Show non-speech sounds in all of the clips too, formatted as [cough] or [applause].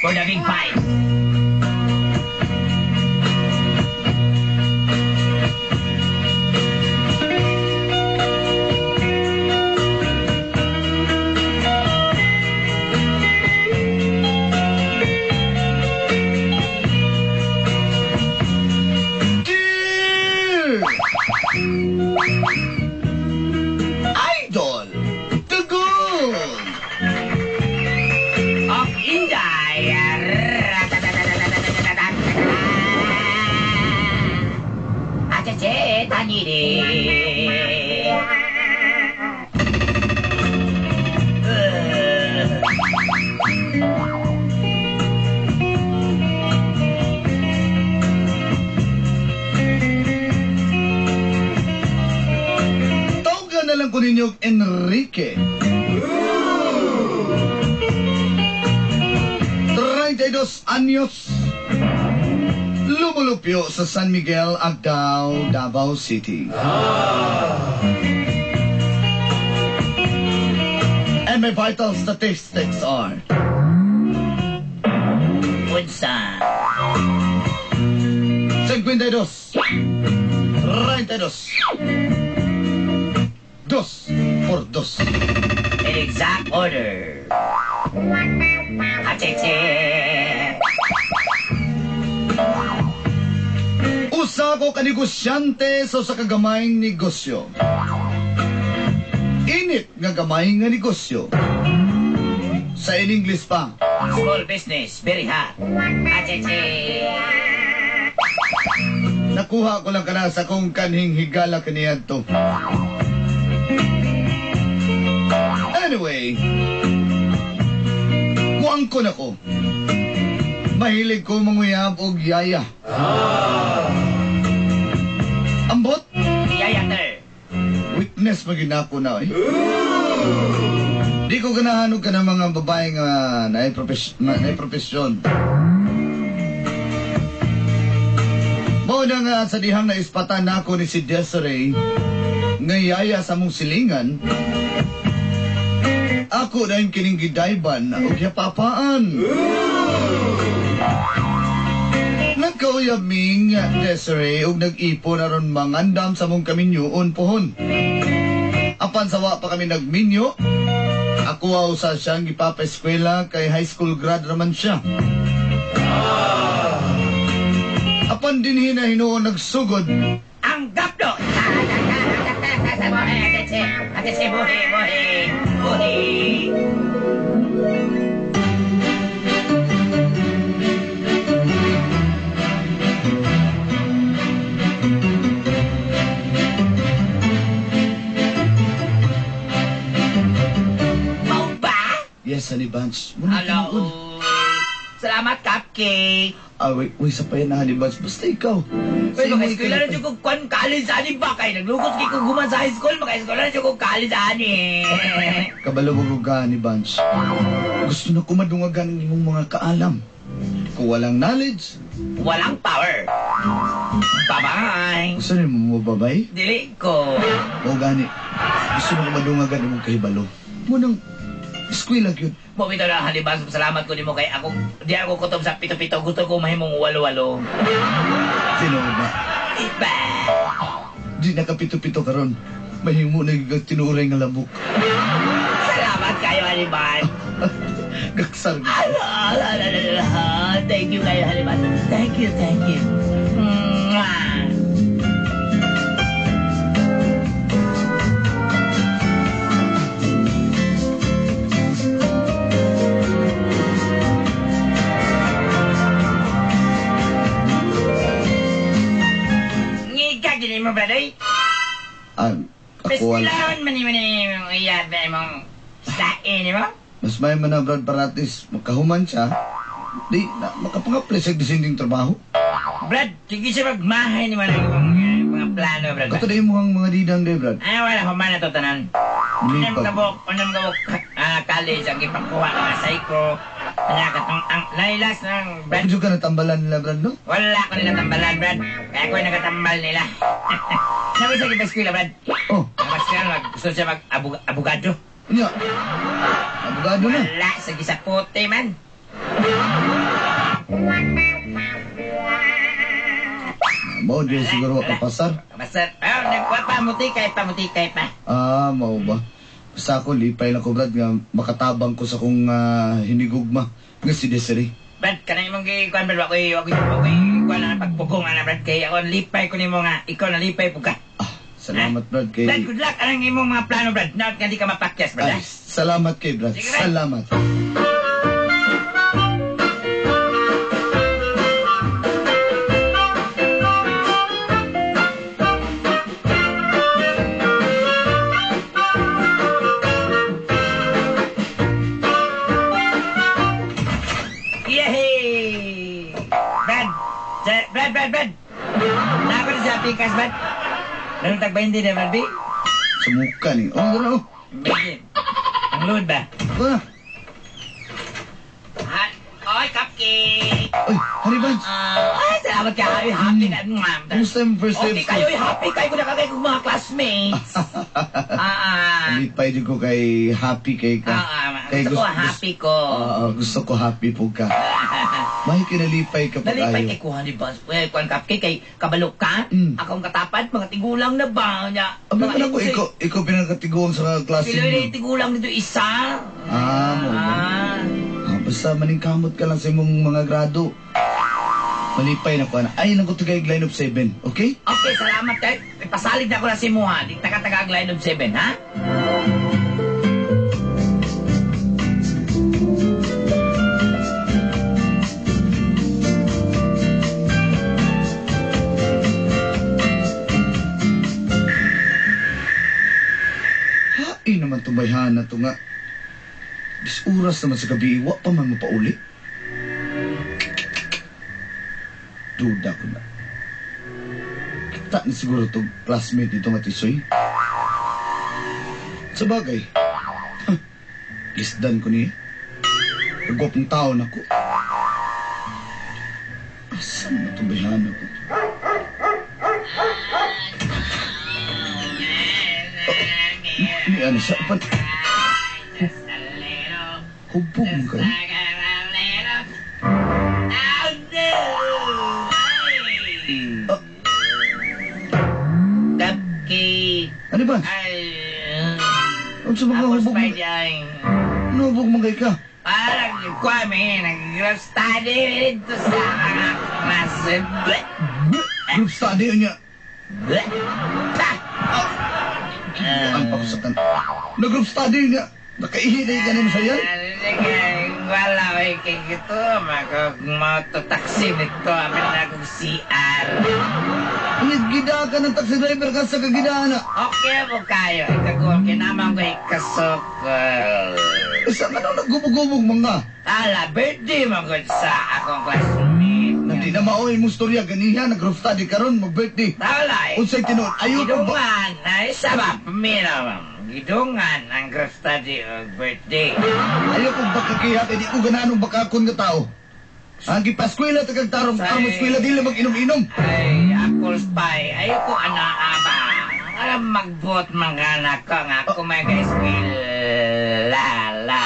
Pode vir, pai. Achache tanire. Tawagan na lang ko ninyo Enrique 32 anyos Lumulupyo sa San Miguel, Agdao, Davao City. And my vital statistics are Unsa? 52 32 Dos por dos. In exact order. Achache. Usa ko ka negosyante sa sa kagamahing negosyo. Init nga gamay nga negosyo. Sa in English pa, Small business, very hot. Achache. nakuha ko lang kana sa kong kanhing higala kaniyadto. Anyway, kuang ko na ko. Mahilig ko manguyab og yaya. Ambot, Witness maginako na eh. Di ko ganahanog ka ng mga babae nga na, naay propesyon. Mao na nga sa dihang na ispatan na ako ni si Desiree nga yaya sa mong silingan. Ako na yung kining gidayban o yapapaan. Nagkauyabing Desiree ug nag-ipon aron mangandam sa mong kaminyoon pohon. Apan sawa pa kami nagminyo. Ako aw sa siyang ipapa-eskwela kay high school grad raman siya. Apan din hina hinuon nagsugod. Ang gapdo! Achache. [laughs] Achache, buhi, buhi. Buhi. Bunch. Muna Hello. tinuod. Salamat, cupcake. Ah, wait, wait, sa pa yan na honey bunch. Basta ikaw. Pero imo maka-eskwela na dyan ko kung college ani ba? Kaya naglugos kay kung guman sa high school, maka-eskwela na dyan ko college ani. [laughs] Kabalo mo ka, bunch. Gusto na kumadungagan ng imong mga kaalam. Kung walang knowledge, Walang power. Bye-bye. gusto na mo babay? Dili ko. O gani, gusto na kumadungagan imong kahibalo. Munang, eskwela yun. Bumito na halibas. Salamat ko di mo kay ako. Di ako kutob sa pito-pito. Gusto ko mahimong walo-walo. Sino ba? Iba. Di nakapito-pito karon. Mahimo na yung tinuray nga labok. Salamat kayo halibas. Gaksar ala. Thank you kayo halibas. Thank you, thank you. Mwah. Mo, brother. Ah, ako wala. Pestilawan man ni man ni mong iyaba mong sain mo. Mas may manabrad paratis, makahuman siya. Di, na, makapangaple sa descending trabaho. Brad, sige siya magmahay ni man ang imong eh, mga plano, Brad. Kato na yung mga mga didang day, brad. Ah, wala ko man ito tanan. Unang kabok, unang kabok, ah, college, ang ipakuha ko na psycho. Kaya katong, ang nailas ng Brad. Bakit ka natambalan nila, brad, no? Wala ko nila tambalan, Brad. Kaya yung nagatambal nila. [laughs] Sabi sa iba eskwela, Brad. Oh, Ang eskwela, mag, gusto siya mag-abogado. niya. Abogado na. Wala, sa gisapote man. Mao di siguro makapasar. Basta, oh, nagpa pamuti kay pamuti kay pa. Ah, mao ba? Basta ako, lipay na ko, Brad, nga makatabang ko sa kong ah, hinigugma. Nga si Desiree. Brad, kanay mong gikuan, Brad, ako yung, ako yung, na pagpugong na, Brad, kay ako lipay ko nimo nga, ikaw na lipay po ka. Ah, salamat, Brad, kay... Brad, good luck, anong imong mga plano, Brad, na nga di ka mapakyas, Brad, Ay, ah. salamat kay Brad. Sige, Brad. Salamat. Brad! Nako na sa pikas, Brad. Ganun tagba hindi na, Brad, B? Sumuka ni. Oh, gano'n. oh. Bigyan. Ang load ba? Ah, Ha? Oy, cupcake! Ay, Honey Buns. Ah, ay, salamat ka. Ay, happy na. Mwah. Kumusta yung first day Okay kayo, ay, happy kayo ko na kagay kong mga classmates. [laughs] Ah, ah. Lipay din ko kay happy kay ka. Ah, ah. Kay Gusto ko happy ko. Oo, gusto ko happy po ka. May kinalipay ka pa Nalipay tayo. kay kuha ni Boss. Eh, kuhan cupcake kay kabalok ka. Mm. Akong katapat, mga tigulang na ba niya? Abi Mga man ako, ito, ikaw, ikaw pinagkatiguan sa klase Sila mo. yung tigulang nito isa. Ah, mo ba? Ah, basta maningkamot ka lang sa imong mga grado. Malipay na ko na. Ay, nang ko tagay line of 7, okay? Okay, salamat kay. Ipasalig na ako na si Muha. Di taga-taga ang line of 7, ha? Oras naman sa gabi, wa pa man mapauli. Duda ko na. Kita ni siguro to classmate dito nga tisoy. Sa bagay, huh, lisdan ko niya. Nagwapong tao na ko. Asan na tumayhan ako? Ni ano siya? Ba't hubog Cupcake. ano ba? Ano sa mga hubog mo? Ano hubog mo kay ka? Parang kwame, nag-study dito sa klase. Group study niya. Ang pa ko sa kan. Nag-group study niya. Nakaihinay ka naman sa yan. Sige, wala ko ikikito. Mag-mototaxi nito. Amin na akong CR. Gida ka ng taxi driver ka sa kagidaan na. Okay mo kayo. Ikagulang kinamang ko ikasokol. Isa ka nang naggubog-gubog mga. Tala, birthday ko sa akong classmate. Hindi na maoy mong storya. Ganiha, nag-group study ka ron, mag-birthday. Tala, eh. Unsay tinuod? Ayaw ko ba? Isa ba? Pamina mo. Gidungan ang group study o birthday. Ayaw ko baka kaya. Hindi ko gananong bakakon nga tao. Ang gipaskwela tagang tarong Say- among eskwela dili mag-inom-inom. Ay, apple pie. Ayoko anaaba. Alam magbot mga anak ko nga ako may ka-skill. La la.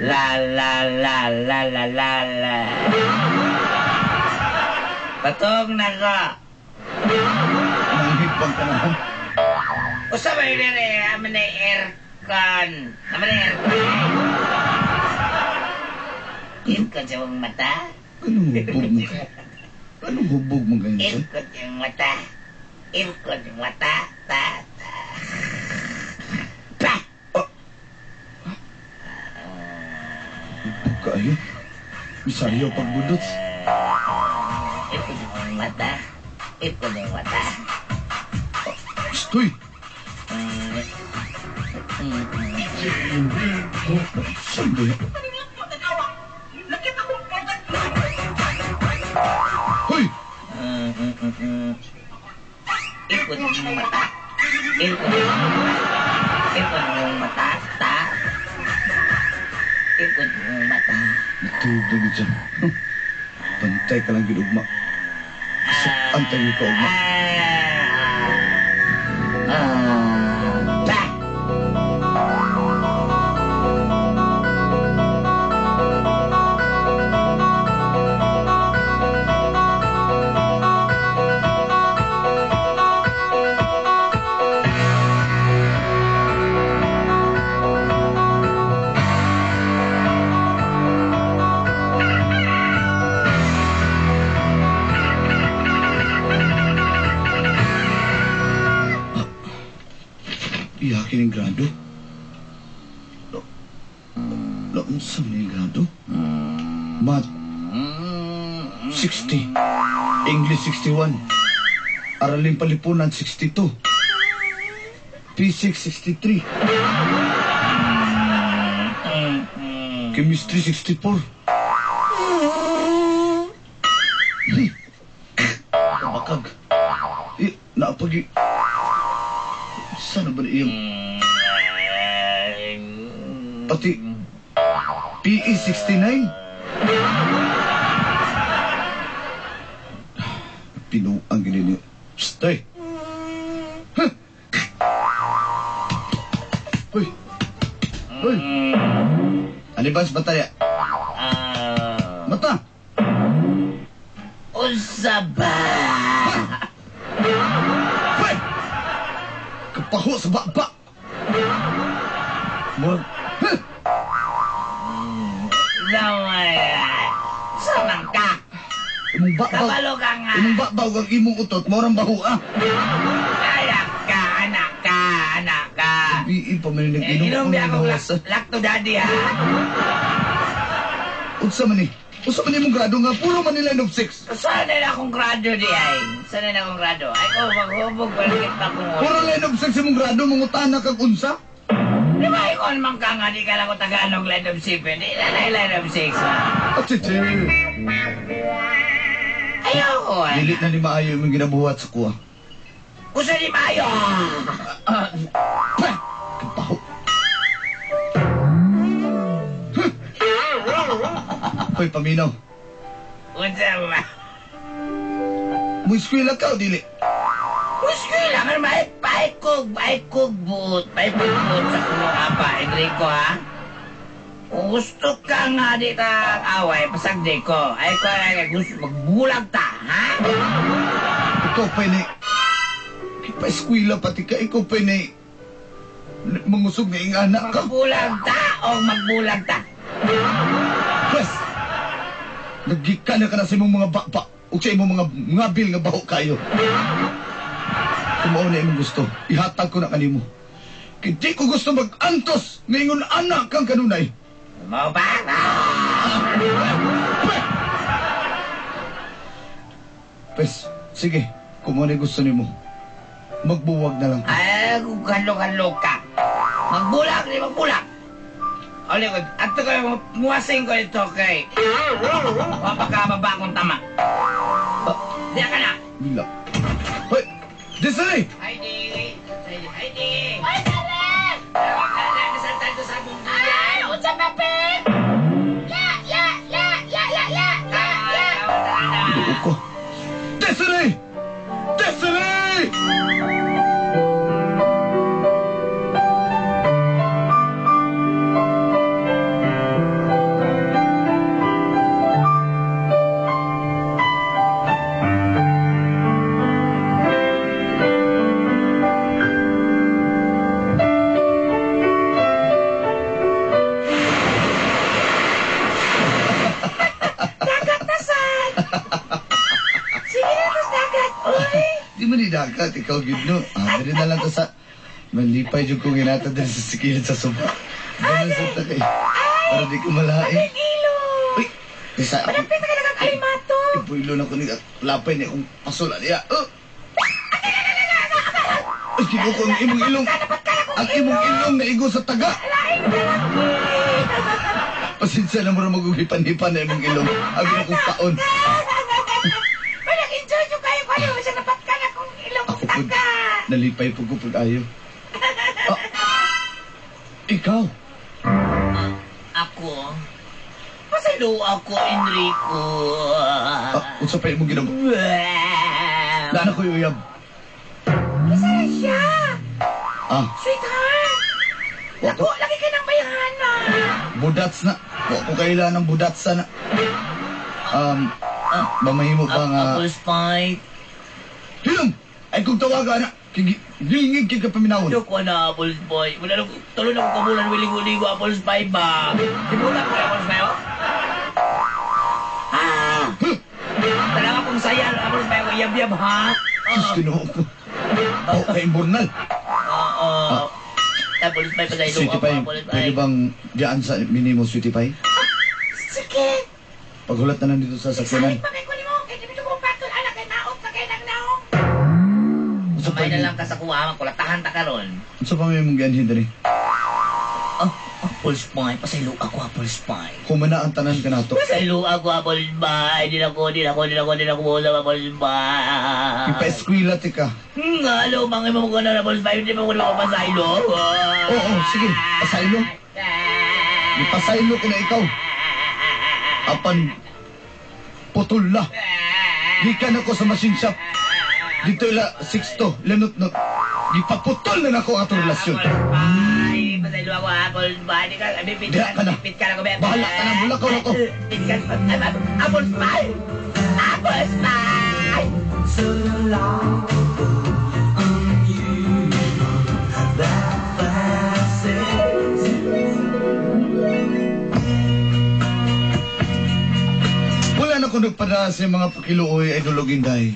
La la la la la la. Patog na ko. Nanghipang ka naman. Usa ba yun rin? Amin na aircon. Amin na aircon. Aircon sa mong mata. Anong hubog mo ka? Anong hubog mo ganyan? Aircon yung mata. Aircon yung mata. Ta, ta. Pa! Hubog ka ayun. Bisaya pagbudot. Aircon yung mata. Aircon yung mata. Stoy! Hoy! Mm, mm, mm, mm. Aircon yung mata. Aircon yung mata. Aircon yung mata. Ta. Aircon yung mata. Natubog na dyan. Pantay ka lang ginugma. Sa antay mo ka ugma. Ah. Ah. Iya kining grado. Lo, unsa man yung grado? Math, 60. English, 61. Araling palipunan, 62. Physics, 63. Chemistry, 64. Hmm. Bakag. Eh, naapagi. Sana ba iyang Pati PE 69? Pinuang gini niyo. Stay! Huh? Hoy! Hoy! Alibas bataya. Ah, Mata! unsa ba? Hoy! [laughs] Kapaho sa baba! Mor... Huh? Naman. Samang ka. Imong babaw... Kabalo ka nga. Imong babaw ang imong utot, morang baho ah! Anak ka, anak ka, anak ka. PE pa man yung Eh, inom inom niya akong bawas. lak- lakto daddy ha. Unsa man ni? Unsa man imong grado nga puro man nila of six. Saan na akong grado di ay? Saan na akong grado? Ay ko, maghubog balakit pa kung Puro line of six imong grado mangutana kag unsa? Di ba ikaw naman ka nga, di ka lang ko taga-anong line of six, di na na line of six ha. Achiche. Ayoko eh. Dili na ni maayo imong ginabuhat sa kuha. Gusto di mayo. Hoy, paminaw. Unsa ba? Mo eskwela ka o dili? Gusto lang naman may paikog, paikog buot, paikog buot sa kulo apa, Enrico ha? Kung gusto ka nga di ta away, pasagdi ko. Ay ko ay gusto magbulag ta, ha? Ikaw pa ni... Pa eskwela pati ka, ikaw pa ni... Mangusog na ing anak ka. Magbulag ta o magbulag ta? Pwes! Nagika na ka na sa imong mga bakba o sa imong mga ngabil nga baho kayo. Kung mao na imong gusto, ihatag ko na kanimo. Di ko gusto mag-antos ngayon anak kang kanunay. Mau ba? Pwes, sige, kung mao na gusto nimo, magbuwag na lang. Ay, kung kalo-kalo ka. Magbulag, di magbulag. Oli ko, ato ko yung muwasing ko ito kay... Mapakababa akong tama. Ah, Diyan ka na. bila. Hoy, Desiree! Ay, di. Ay, di. Ay, Karen! Nasaan tayo sa buong Ay, unsa pa, Pep? Ya, ya, ya, ya, ya, ya, ya, ya. Ko. Dagat, ikaw gino. Ah, dali na lang to sa... Malipay yung kong inata dali sa sikilid sa soba. Ganun sa takay. Para di ko malain. Ilo! Uy, isa ako. Malapit na kalimato! Ipuilo na ko ni lapay ni akong pasula niya. Oh! Ay, kinuko ang imong ilong. Ang imong ilong na igo sa taga. Pasensya na mo na magugipan-hipan na imong ilong. Na kong taon. Nalipay po ko po ayo. Ah, ikaw. Ako? Pasalo ako, Enrico. Ah, unsa pa imong ginamo? Wow! Nana ko uyab. Isa siya! Ah, Sweetheart! Naku, lagi ka ng bayhana! budats na. Wa ko kailangan ng budats na. Um, ah, mamahimo ba nga... Apple Spike. Hilom! Ay kung tawaga na. Kigi, lingig kay kapaminawon. Dok ko na Apple Spike. Wala na, tuloy na ko kabulan wiligo-ligo Apple Spike ba? Simulan ko yung Apple Spike, oh? Ah! Talaga kong saya ang Apple Spike ko. Yab-yab, ha? Sus, Oo. kinuha ko. Oh, kay Imburnal. Oo. Apple pie pa sa ilo Sweetie Pie, pwede pie. bang diyan sa minimo, Sweetie Pie? Sige. Paghulat na lang dito sa sakyanan. pa Pag na lang ka sa kuha, kulatahan ta karon. sa pa may mong gianhin diri. Oh, apple pie. Pasaylo ako, apple pie. Kumana ang tanan ka nato. Pasaylo ako, apple pie. Di na ko, di na ko, di na ko, di na ko sa apple pie. Ipa-eskwela ti ka. Hmm, alo, mga mo ko na apple pie. Hindi mo ko na pasaylo. Oo, sige. Pasaylo. Ipasaylo ko na ikaw. Apan putol na. Gikan ako sa machine shop. Dito ila 6 lanot-not. Gipaputol na nako ato relasyon. Apple pie. Pasaylo ako, apple pie. Di ka, bipit ka na. Bipit ka na ko. Bahala ka na, na ko. [laughs] Bipit ka na. Apple pie. Apple pie. Wala na ko nagpada sa mga pakiluoy ay dulogin dahi.